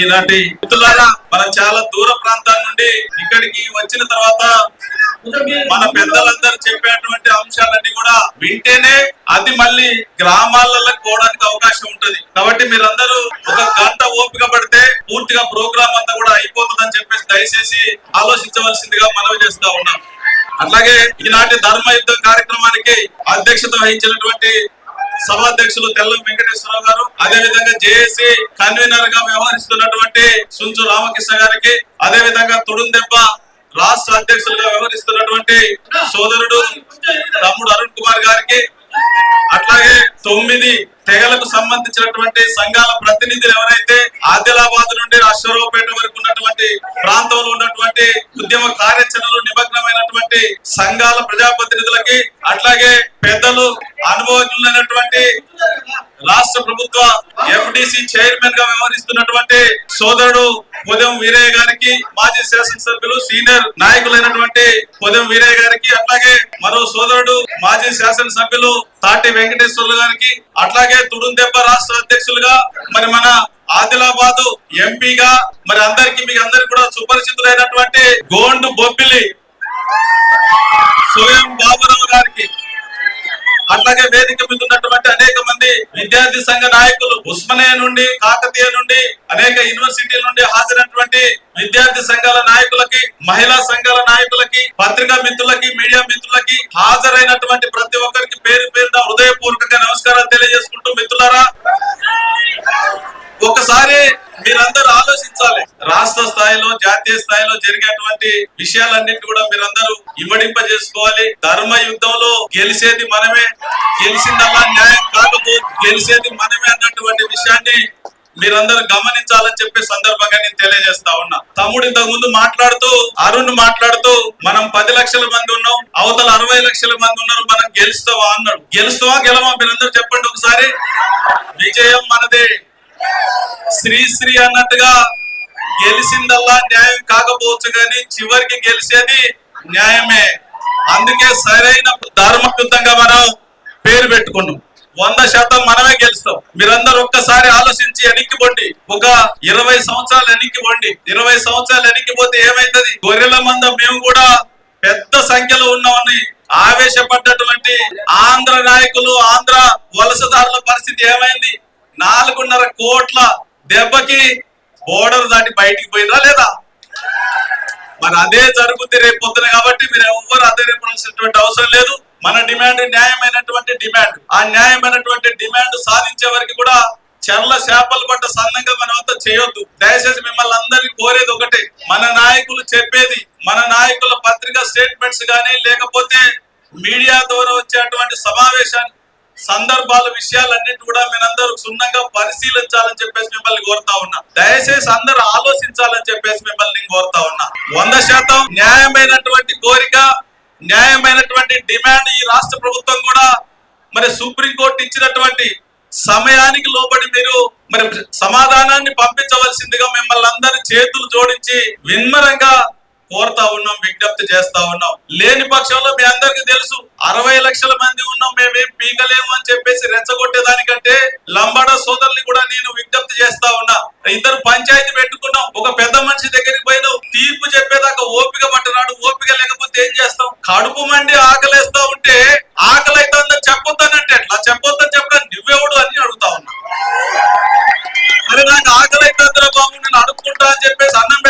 ఈనాటి మిత్రులారా మనం చాలా దూర ప్రాంతాల నుండి ఇక్కడికి వచ్చిన తర్వాత మన పెద్దలందరూ చెప్పేటువంటి అంశాలన్నీ కూడా వింటేనే అది మళ్ళీ గ్రామాలలో పోవడానికి అవకాశం ఉంటది. కాబట్టి మీరందరూ ఒక గంట ఓపిక పడితే పూర్తిగా ప్రోగ్రామ్ అంతా కూడా అయిపోతుందని చెప్పేసి దయచేసి ఆలోచించవలసిందిగా మనవి చేస్తా ఉన్నాం. అట్లాగే ఈనాటి ధర్మ యుద్ధం కార్యక్రమానికి అధ్యక్షత వహించినటువంటి సభాధ్యక్షులు తెల్లం వెంకటేశ్వరరావు గారు అదే విధంగా జేఏసీ కన్వీనర్గా వ్యవహరిస్తున్నటువంటి సుంచు రామకృష్ణ గారికి అదే విధంగా తుడుందెబ్బ రాష్ట్ర అధ్యక్షులుగా వ్యవహరిస్తున్నటువంటి సోదరుడు తమ్ముడు అరుణ్ కుమార్ గారికి అట్లాగే తొమ్మిది తెగలకు సంబంధించినటువంటి సంఘాల ప్రతినిధులు ఎవరైతే ఆదిలాబాద్ నుండి అశ్వరావుపేట వరకు ఉన్నటువంటి ప్రాంతంలో ఉన్నటువంటి ఉద్యమ కార్యాచరణలో నిమగ్నమైనటువంటి సంఘాల ప్రజాప్రతినిధులకి అట్లాగే పెద్దలు అనుభవజ్ఞులైనటువంటి రాష్ట్ర ప్రభుత్వ ఎఫ్డిసి చైర్మన్గా వ్యవహరిస్తున్నటువంటి సోదరుడు ఉదయం వీరయ్య గారికి మాజీ శాసనసభ్యులు సీనియర్ నాయకులైనటువంటి ఉదయం వీరయ్య గారికి అట్లాగే మరో సోదరుడు మాజీ శాసనసభ్యులు తాటి వెంకటేశ్వర్లు గారికి అట్లాగే తుడుందెబ్బ రాష్ట్ర అధ్యక్షులుగా మరి మన ఆదిలాబాద్ ఎంపీగా మరి అందరికి మీకు అందరికి కూడా సుపరిచితులైనటువంటి గోండు బొబ్బిలి సోయం బాబురావు గారికి అట్లాగే వేదిక మీద ఉన్నటువంటి అనేక మంది విద్యార్థి సంఘ నాయకులు ఉస్మనియా నుండి కాకతీయ నుండి అనేక యూనివర్సిటీల నుండి హాజరైనటువంటి విద్యార్థి సంఘాల నాయకులకి మహిళా సంఘాల నాయకులకి పత్రికా మిత్రులకి మీడియా మిత్రులకి హాజరైనటువంటి ప్రతి ఒక్కరికి పేరు పేరున హృదయపూర్వకంగా నమస్కారాలు తెలియజేసుకుంటూ మిత్రులారా ఒకసారి మీరందరూ ఆలోచించాలి. రాష్ట్ర స్థాయిలో జాతీయ స్థాయిలో జరిగేటువంటి విషయాలన్నింటి కూడా మీరందరూ ఇమ్మడింప చేసుకోవాలి ధర్మ యుద్ధంలో గెలిచేది మనమే గెలిచిందల్లా న్యాయం కాకపోతే గెలిచేది మనమే అన్నటువంటి విషయాన్ని మీరందరూ గమనించాలని చెప్పే సందర్భంగా నేను తెలియజేస్తా ఉన్నా. తమ్ముడు ఇంతకు ముందు మాట్లాడుతూ అరుణ్ మాట్లాడుతూ మనం పది లక్షల మంది ఉన్నాం అవతల అరవై లక్షల మంది ఉన్నారు మనం గెలుస్తావా? అన్నాడు. గెలుస్తావా గెలవా? మీరందరూ చెప్పండి ఒకసారి. విజయం మనదే. శ్రీ శ్రీ అన్నట్టుగా గెలిచిందల్లా న్యాయం కాకపోవచ్చు కానీ చివరికి గెలిచేది న్యాయమే. అందుకే సరైన ధర్మయుద్ధంగా మనం పేరు పెట్టుకున్నాం. వంద శాతం మనమే గెలుస్తాం. మీరందరూ ఒక్కసారి ఆలోచించి వెనక్కిపోండి ఒక ఇరవై సంవత్సరాలు ఎనిక్కిపోండి. ఇరవై సంవత్సరాలు ఎనిక్కిపోతే ఏమైతుంది? గొర్రెల మంద మేము కూడా పెద్ద సంఖ్యలో ఉన్నామని ఆవేశపడ్డటువంటి ఆంధ్ర నాయకులు ఆంధ్ర వలసదారుల పరిస్థితి ఏమైంది? నాలుగున్నర కోట్ల దెబ్బకి బోర్డర్ దాటి బయటికి పోయిందా లేదా? మరి అదే జరుగుతుంది రేపు పొద్దున కాబట్టి మీరు ఎవ్వరు అధైర్యపడాల్సినటువంటి అవసరం లేదు. మన డిమాండ్ న్యాయమైనటువంటి డిమాండ్. ఆ న్యాయమైనటువంటి డిమాండ్ సాధించే వరకు కూడా చర్ల చేపలు పడ్డ సన్నంగా మన వద్ద చేయొద్దు. దయచేసి మిమ్మల్ని అందరినీ కోరేది ఒకటే. మన నాయకులు చెప్పేది మన నాయకుల పత్రికా స్టేట్మెంట్స్ కానీ లేకపోతే మీడియా ద్వారా వచ్చేటువంటి సమావేశాన్ని సందర్భాల విషయాలన్నిటి కూడా మీరందరూ క్షుణ్ణంగా పరిశీలించాలని చెప్పేసి మిమ్మల్ని కోరుతా ఉన్నా. దయచేసి అందరూ ఆలోచించాలని చెప్పేసి మిమ్మల్ని కోరుతా ఉన్నా. వంద శాతం న్యాయమైనటువంటి కోరిక న్యాయమైనటువంటి డిమాండ్ ఈ రాష్ట్ర ప్రభుత్వం కూడా మరి సుప్రీంకోర్టు ఇచ్చినటువంటి సమయానికి లోబడి మీరు మరి సమాధానాన్ని పంపించవలసిందిగా మిమ్మల్ని అందరి చేతులు జోడించి విన్మరంగా కోరుతా ఉన్నాం విజ్ఞప్తి చేస్తా ఉన్నాం. లేని పక్షంలో మీ అందరికి తెలుసు అరవై లక్షల మంది ఉన్నాం మేమేం పీకలేము అని చెప్పేసి రెచ్చగొట్టేదానికంటే లంబాడ సోదరుని కూడా నేను విజ్ఞప్తి చేస్తా ఉన్నా. ఇద్దరు పంచాయతీ పెట్టుకున్నాం ఒక పెద్ద మనిషి దగ్గరికి పోయినావు తీర్పు చెప్పేదాకా ఓపిక పట్టరాడు ఓపిక లేకపోతే ఏం చేస్తాం? కడుపు మండి ఆకలేస్తా ఉంటే ఆకలి అవుతుందని చెప్పొద్దనంటే ఎట్లా? చెప్పొద్దని చెప్పడం నువ్వెవడు అని అడుగుతా ఉన్నా. అరే నాకు ఆకలి అవుతుందిరా బాబు నేను అడుక్కుంటా అని చెప్పేసి అన్నం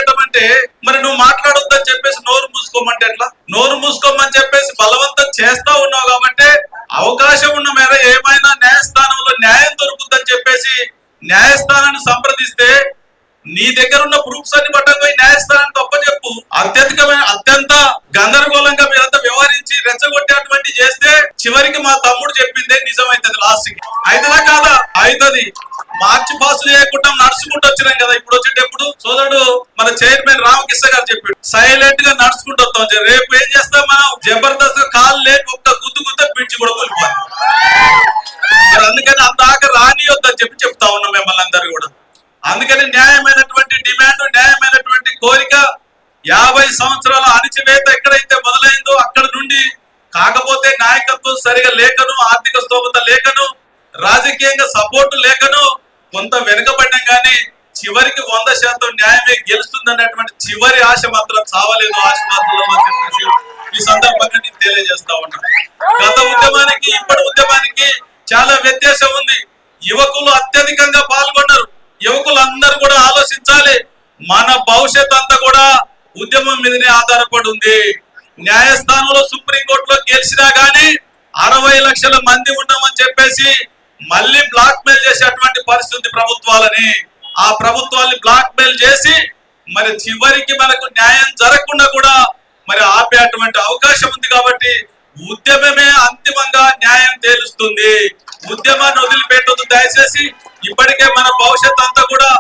మరి నువ్వు మాట్లాడొద్దని చెప్పేసి నోరు మూసుకోమంటే ఎట్లా? నోరు మూసుకోమని చెప్పేసి బలవంతం చేస్తా ఉన్నావు కాబట్టి అవకాశం ఉన్న మేర ఏమైనా న్యాయస్థానంలో న్యాయం దొరుకుతుందని చెప్పేసి న్యాయస్థానాన్ని సంప్రదిస్తే నీ దగ్గర ఉన్న ప్రూఫ్స్ అన్ని పట్టం పోయి న్యాయస్థానానికి తప్పచెప్పు అత్యధికమైన అత్యంత గందరగోళంగా మీరంతా వ్యవహరించి రెచ్చగొట్టేటువంటి చేస్తే చివరికి మా తమ్ముడు చెప్పిందే నిజమైతుంది లాస్ట్కి అయితదా కాదా? అయితది. మార్చి పాసులు చేయకుండా నడుచుకుంటూ వచ్చినాం కదా ఇప్పుడు వచ్చేటప్పుడు సోదరుడు మన చైర్మన్ రామకృష్ణ గారు చెప్పాడు సైలెంట్గా నడుచుకుంటూ వస్తాం రేపు ఏం చేస్తాం మనం? జబర్దస్త్ కాలు లేని ఒక్క గుద్దు గుద్ద పిడిచి కూడా అందుకని మరి అందుకని అందాక రానియొద్దని చెప్పి చెప్తా ఉన్నాం మిమ్మల్ని అందరు కూడా. అందుకని న్యాయమైనటువంటి డిమాండ్ న్యాయమైనటువంటి కోరిక యాభై సంవత్సరాల అణిచివేత ఎక్కడైతే మొదలైందో అక్కడ నుండి కాకపోతే నాయకత్వం సరిగా లేకను ఆర్థిక స్తోమత లేకను రాజకీయంగా సపోర్టు లేకను కొంత వెనుకబడ్డంగానే చివరికి వంద శాతం న్యాయమే గెలుస్తుంది అన్నటువంటి చివరి ఆశ మాత్రం చావలేదు ఆశ మాత్రం ఈ సందర్భంగా నేను తెలియజేస్తా ఉన్నా. గత ఉద్యమానికి ఇప్పటి ఉద్యమానికి చాలా వ్యత్యాసం ఉంది. యువకులు అత్యధికంగా పాల్గొన్నారు. యువకులు అందరూ కూడా ఆలోచించాలి. మన భవిష్యత్ అంతా కూడా ఉద్యమం మీదనే ఆధారపడి ఉంది. న్యాయస్థానంలో సుప్రీంకోర్టులో గెలిచినా గానీ అరవై లక్షల మంది ఉన్నామని చెప్పేసి మళ్ళీ బ్లాక్ మెయిల్ చేసేటువంటి పరిస్థితి ప్రభుత్వాలని ఆ ప్రభుత్వాన్ని బ్లాక్ మెయిల్ చేసి మరి చివరికి మనకు న్యాయం జరగకుండా కూడా మరి ఆపేటువంటి అవకాశం ఉంది కాబట్టి ఉద్యమమే అంతిమంగా న్యాయం తేలుస్తుంది. ఉద్యమాన్ని వదిలిపెట్టొద్దు. దయచేసి ఇప్పటికే మన భవిష్యత్ అంతా కూడా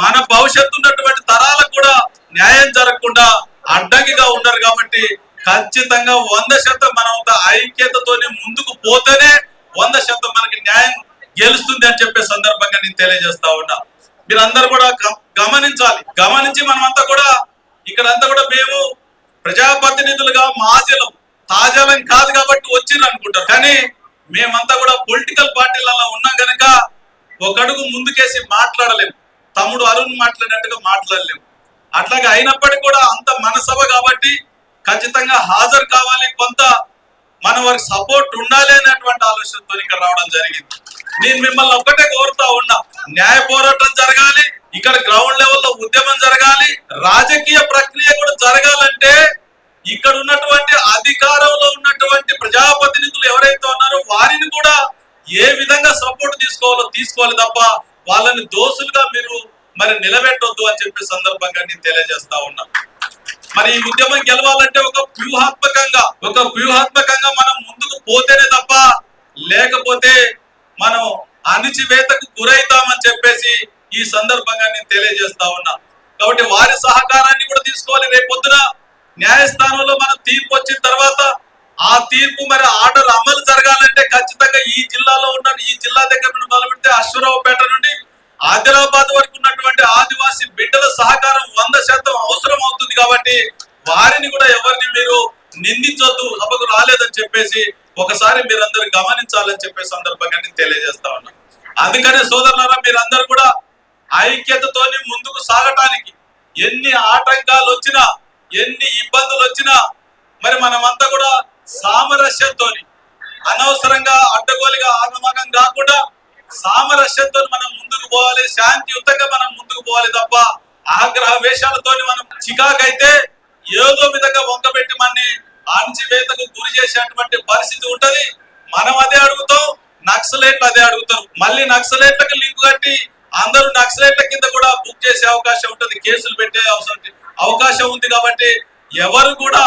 మన భవిష్యత్తు ఉన్నటువంటి తరాలకు కూడా న్యాయం జరగకుండా అడ్డంకిగా ఉన్నారు కాబట్టి ఖచ్చితంగా వంద శాతం మనం ఐక్యతతోనే ముందుకు పోతేనే వంద శాతం మనకి న్యాయం గెలుస్తుంది అని చెప్పే సందర్భంగా నేను తెలియజేస్తా ఉన్నా. మీరందరూ కూడా గమ- గమనించాలి. గమనించి మనమంతా కూడా ఇక్కడంతా కూడా మేము ప్రజాప్రతినిధులుగా మాజీలం తాజాలం కాదు కాబట్టి వచ్చిర్రు అనుకుంటారు. కానీ మేమంతా కూడా పొలిటికల్ పార్టీలలో ఉన్నాం కనుక ఒకడుగు ముందుకేసి మాట్లాడలేము తమ్ముడు అరుణ్ మాట్లాడినట్టుగా మాట్లాడలేము అట్లాగే అయినప్పటికీ కూడా అంత మనసభ కాబట్టి ఖచ్చితంగా హాజరు కావాలి కొంత మన వారికి సపోర్ట్ ఉండాలి అనేటువంటి ఆలోచనతో ఇక్కడ రావడం జరిగింది. నేను మిమ్మల్ని ఒక్కటే కోరుతా ఉన్నా న్యాయ పోరాటం జరగాలి ఇక్కడ గ్రౌండ్ లెవెల్లో ఉద్యమం జరగాలి రాజకీయ ప్రక్రియ కూడా జరగాలంటే ఇక్కడ ఉన్నటువంటి అధికారంలో ఉన్నటువంటి ప్రజాప్రతినిధులు ఎవరైతే ఉన్నారో వారిని కూడా ఏ విధంగా సపోర్ట్ తీసుకోవాలో తీసుకోవాలి తప్ప వాళ్ళని దోషులుగా మీరు మరి నిలబెట్టొద్దు అని చెప్పే సందర్భంగా నేను తెలియజేస్తా ఉన్నా. మరి ఈ ఉద్యమం గెలవాలంటే ఒక వ్యూహాత్మకంగా ఒక వ్యూహాత్మకంగా మనం ముందుకు పోతేనే తప్ప లేకపోతే మనం అణిచివేతకు గురైతామని చెప్పేసి ఈ సందర్భంగా నేను తెలియజేస్తా ఉన్నా. కాబట్టి వారి సహకారాన్ని కూడా తీసుకోవాలి. రేపొద్దున న్యాయస్థానంలో మనం తీర్పు వచ్చిన తర్వాత ఆ తీర్పు మరి ఆర్డర్ అమలు జరగాలంటే ఖచ్చితంగా ఈ జిల్లాలో ఉన్న ఈ జిల్లా దగ్గర నుండి మొదలుపెడితే అశ్వరావుపేట నుండి ఆదిలాబాద్ వరకు ఉన్నటువంటి ఆదివాసీ బిడ్డల సహకారం వంద శాతం అవసరం అవుతుంది కాబట్టి వారిని కూడా ఎవరిని మీరు నిందించొద్దు సభకు రాలేదని చెప్పేసి ఒకసారి మీరందరూ గమనించాలని చెప్పే సందర్భంగా నేను తెలియజేస్తా ఉన్నా. అందుకనే సోదరులారా మీరందరూ కూడా ఐక్యతతోని ముందుకు సాగటానికి ఎన్ని ఆటంకాలు వచ్చినా ఎన్ని ఇబ్బందులు వచ్చినా మరి మనమంతా కూడా సామరస్యంతోని అనవసరంగా అడ్డగోలుగా ఆగమగం కాకుండా సామరస్యంతో మనం ముందుకు పోవాలి శాంతియుతంగా మనం ముందుకు పోవాలి తప్ప ఆగ్రహ వేషాలతోని మనం చికాకైతే ఏదో విధంగా వంకబెట్టి మనని అణచివేతకు గురి చేసేటువంటి పరిస్థితి ఉంటది. మనం అదే అడుగుతాం నక్సలైట్లు అదే అడుగుతారు. మళ్ళీ నక్సలైట్లకు లింక్ కట్టి అందరూ నక్సలైట్ల కింద కూడా బుక్ చేసే అవకాశం ఉంటుంది కేసులు పెట్టే అవసరం అవకాశం ఉంది కాబట్టి ఎవరు కూడా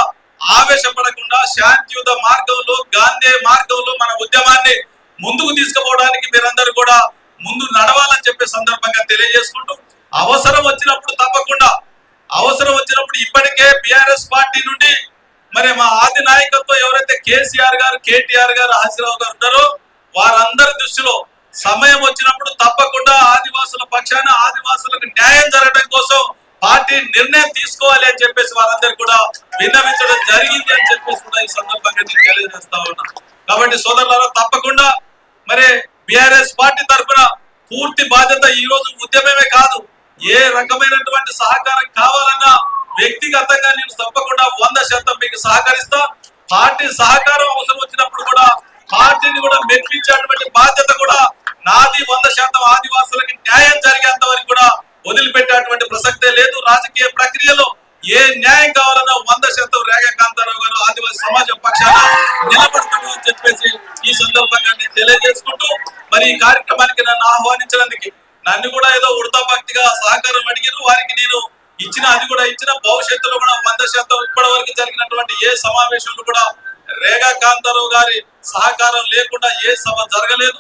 ఆవేశపడకుండా శాంతియుత మార్గంలో గాంధీ మార్గంలో మన ఉద్యమాన్ని ముందుకు తీసుకుపోవడానికి మీరందరూ కూడా ముందు నడవాలని చెప్పే సందర్భంగా తెలియజేసుకుంటూ అవసరం వచ్చినప్పుడు తప్పకుండా అవసరం వచ్చినప్పుడు ఇప్పటికే బిఆర్ఎస్ పార్టీ నుండి మరి మా ఆది నాయకత్వం ఎవరైతే కేసీఆర్ గారు కేటీఆర్ గారు హసిరావు గారు ఉన్నారో వారందరి దృష్టిలో సమయం వచ్చినప్పుడు తప్పకుండా ఆదివాసుల పక్షాన ఆదివాసులకు న్యాయం జరగడం కోసం పార్టీ నిర్ణయం తీసుకోవాలి అని చెప్పేసి వారందరూ కూడా విన్నవించడం జరిగింది అని చెప్పేసి కూడా ఈ సందర్భంగా నేను తెలియజేస్తా ఉన్నా. కాబట్టి సోదరులారా తప్పకుండా మరి బిఆర్ఎస్ పార్టీ తరఫున పూర్తి బాధ్యత ఈ రోజు ఉద్యమమే కాదు. ఏ రకమైనటువంటి సహకారం కావాలన్నా వ్యక్తిగతంగా నేను తప్పకుండా వంద శాతం మీకు సహకరిస్తా. పార్టీ సహకారం అవసరం వచ్చినప్పుడు కూడా పార్టీని కూడా మెప్పించేటువంటి బాధ్యత కూడా నాది. వంద శాతం ఆదివాసులకి న్యాయం జరిగేంత వరకు కూడా వదిలిపెట్టేటువంటి ప్రసక్తే లేదు. రాజకీయ ప్రక్రియలో ఏ న్యాయం కావాలన్నా వంద శాతం రేఖా కాంతారావు గారు ఆదివాసీ సమాజం పక్షాన నిలబడుతున్నాడు చెప్పేసి ఈ సందర్భంగా నేను తెలియజేసుకుంటూ మరి ఈ కార్యక్రమానికి నన్ను ఆహ్వానించడానికి నన్ను కూడా ఏదో ఉడతా భక్తిగా సహకారం అడిగారు. వారికి నేను ఇచ్చిన అది కూడా ఇచ్చిన భవిష్యత్తులో కూడా వంద శాతం ఇప్పటి వరకు జరిగినటువంటి ఏ సమావేశంలో కూడా రేగా కాంతారావు గారి సహకారం లేకుండా ఏ సభ జరగలేదు.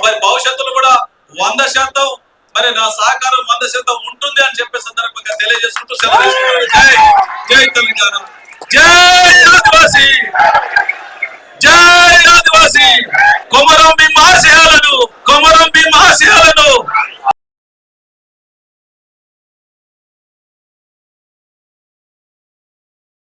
మరి భవిష్యత్తులో కూడా వంద శాతం మరి నా సహకారం వంద శాతం ఉంటుంది అని చెప్పేసి జై తెలంగాణ. జై